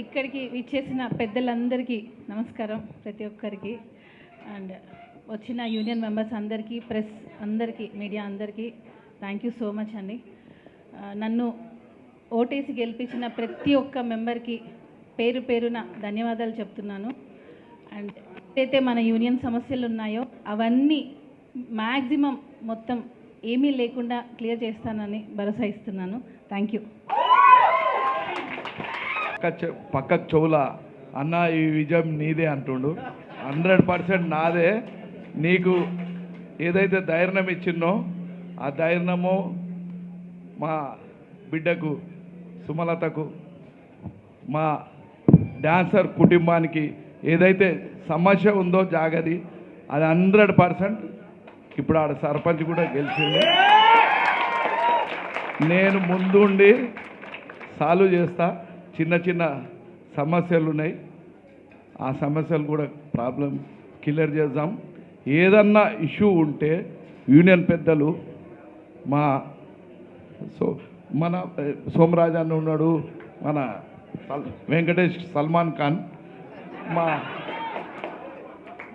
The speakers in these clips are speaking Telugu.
ఇక్కడికి విచ్చేసిన పెద్దలందరికీ నమస్కారం ప్రతి ఒక్కరికి. అండ్ వచ్చిన యూనియన్ మెంబర్స్ అందరికీ ప్రెస్ అందరికీ మీడియా అందరికీ థ్యాంక్ యూ సో మచ్ అండి. నన్ను ఓటేసి గెలిపించిన ప్రతి ఒక్క మెంబర్కి పేరు పేరున ధన్యవాదాలు చెప్తున్నాను. అండ్ ఏదైతే మన యూనియన్ సమస్యలు ఉన్నాయో అవన్నీ మ్యాక్సిమం మొత్తం ఏమీ లేకుండా క్లియర్ చేస్తానని భరోసా ఇస్తున్నాను. థ్యాంక్ యూ పక్క పక్కకు చెవుల అన్న ఈ విజయం నీదే అంటుండు. హండ్రెడ్ పర్సెంట్ నాదే. నీకు ఏదైతే ధైర్యం ఇచ్చిన్నో ఆ ధైర్యము మా బిడ్డకు సుమలతకు మా డాన్సర్ కుటుంబానికి ఏదైతే సమస్య ఉందో జాగది అది హండ్రెడ్ పర్సెంట్ ఇప్పుడు ఆడ సర్పంచ్ కూడా గెలిచింది నేను ముందుండి సాల్వ్ చేస్తా. చిన్న చిన్న సమస్యలు ఉన్నాయి ఆ సమస్యలు కూడా ప్రాబ్లం క్లియర్ చేద్దాం. ఏదన్నా ఇష్యూ ఉంటే యూనియన్ పెద్దలు మా సో మన ఏ, అన్న ఉన్నాడు మన సల్- వెంకటేష్ సల్మాన్ ఖాన్ మా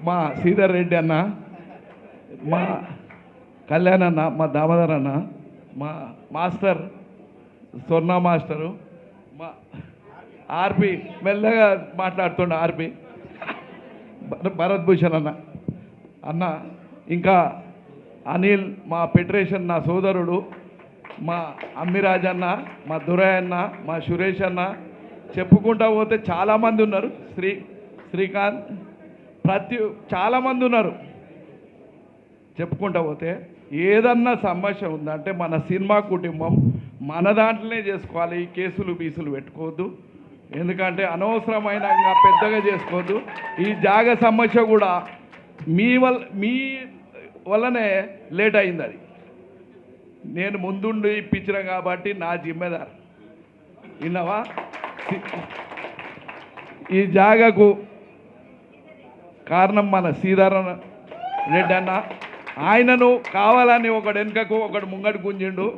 మా శ్రీధర్ రెడ్డి అన్న మా కళ్యాణ్ అన్న మా దామోదర్ అన్న మా మాస్టర్ స్వర్ణ మాస్టరు మా ఆర్పి మెల్లగా మాట్లాడుతుండ ఆర్పి. భరత్ భూషణ్ అన్న. అన్న ఇంకా అనిల్ మా ఫెడరేషన్ నా సోదరుడు మా అమ్మిరాజ్ అన్న మా దురయ్య అన్న మా సురేష్ అన్న. చెప్పుకుంటా పోతే చాలామంది ఉన్నారు. శ్రీ శ్రీకాంత్ ప్రతి చాలామంది ఉన్నారు. చెప్పుకుంటా పోతే ఏదన్నా సమస్య ఉందంటే మన సినిమా కుటుంబం మన దాంట్లోనే చేసుకోవాలి ఈ కేసులు బీసులు పెట్టుకోవద్దు. ఎందుకంటే అనవసరమైన పెద్దగా చేసుకోవద్దు. ఈ జాగ సమస్య కూడా మీ వల్ల మీ వల్లనే లేట్ అయింది అది. నేను ముందుండి ఇప్పించిన కాబట్టి నా జిమ్మెదారు. విన్నావా? ఈ జాగకు కారణం మన సీతారామ రెడ్డి అన్న. ఆయనను కావాలని ఒకడు వెనుకకు ఒకడు ముంగడు గుంజిండు.